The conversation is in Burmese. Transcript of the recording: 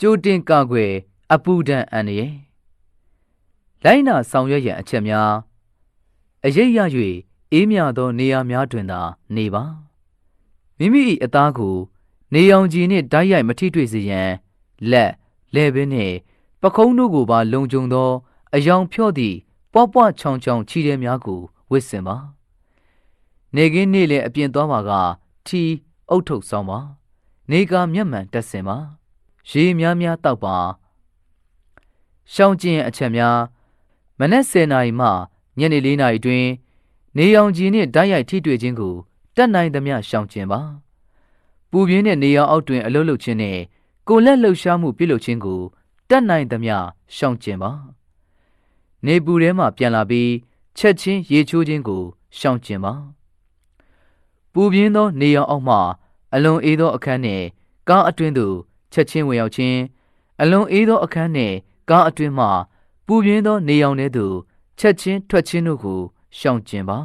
ကြိုတင်ကာကွယ်အပူဒဏ်အန္တရာယ်လိုက်နာဆောင်ရွက်ရန်အချက်များအရေးရ၍အေးမြသောနေရာများတွင်သာနေပါမိမိ၏အသားကို နေရောင်ခြည်နှင့်တိုက်ရိုက်မထိတွေ့စေရန်လက်လဲပင်နှင့်ပခုံးတို့ကိုပါလုံခြုံသော အယောင်ဖြော့သည့်ပွားပွားချောင်ချောင်ခြည်တဲများကိုဝစ်စင်ပါနေကင်းနေ့လည်းအပြင်သွားပါကထီအုတ်ထုတ်ဆောင်ပါ နေကမျက်မှန်တက်စင်ပါ ရေများများတောက်ပါရှောင်းကျင်အချက်များမနက်10:00နာရီမှညနေ4:00နာရီတွင် နေရောင်ခြည်နှင့်ဓာတ်ရိုက်ထိတွေ့ခြင်းကိုတက်နိုင်သမျှရှောင်ကျင်ပါပူပြင်းတဲ့နေရောင်အောက်တွင်အလုလုခြင်းနှင့်ကိုယ်လက်လှုပ်ရှားမှုပြုလုပ်ခြင်းကိုတက်နိုင်သမျှရှောင်ကျင်ပါနေပူထဲမှပြန်လာပြီးချက်ချင်းရေချိုးခြင်းကိုရှောင်ကျင်ပါပူပြင်းသောနေရောင်အောက်မှအလွန်အေးသောအခန်းနှင့်ကားအတွင်းသို့ ချက်ချင်းဝင်ရောက်ခြင်းအလွန်အေးသောအခန်းနှင့်ကားအတွင်းမှပူပြင်းသောနေရောင်ထဲသို့ချက်ချင်းထွက်ခြင်းတို့ကိုရှောင်ကျင်ပါ